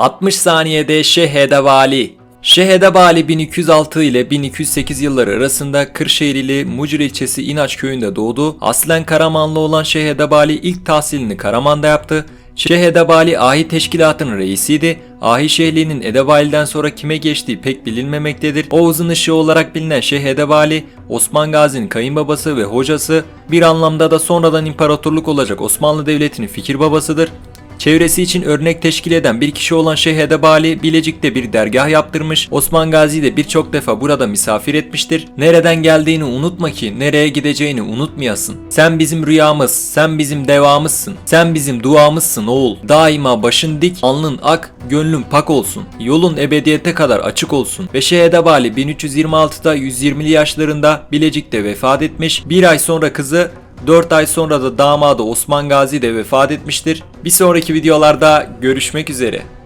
60 saniyede Şeyh Edebali Şeyh Edebali 1206 ile 1208 yılları arasında Kırşehir ili Mucur ilçesi İnaç köyünde doğdu. Aslen Karamanlı olan Şeyh Edebali ilk tahsilini Karaman'da yaptı. Şeyh Edebali Ahi Teşkilatı'nın reisiydi. Ahi Şeyhliğinin Edebali'den sonra kime geçtiği pek bilinmemektedir. Oğuz'un ışığı olarak bilinen Şeyh Edebali, Osman Gazi'nin kayınbabası ve hocası, bir anlamda da sonradan imparatorluk olacak Osmanlı Devleti'nin fikir babasıdır. Çevresi için örnek teşkil eden bir kişi olan Şeyh Edebali Bilecik'te bir dergah yaptırmış. Osman Gazi de birçok defa burada misafir etmiştir. Nereden geldiğini unutma ki nereye gideceğini unutmayasın. Sen bizim rüyamız, sen bizim devamızsın. Sen bizim duamızsın oğul. Daima başın dik, alnın ak, gönlün pak olsun. Yolun ebediyete kadar açık olsun. Ve Şeyh Edebali 1326'da 120'li yaşlarında Bilecik'te vefat etmiş. Bir ay sonra kızı 4 ay sonra da damadı Osman Gazi de vefat etmiştir. Bir sonraki videolarda görüşmek üzere.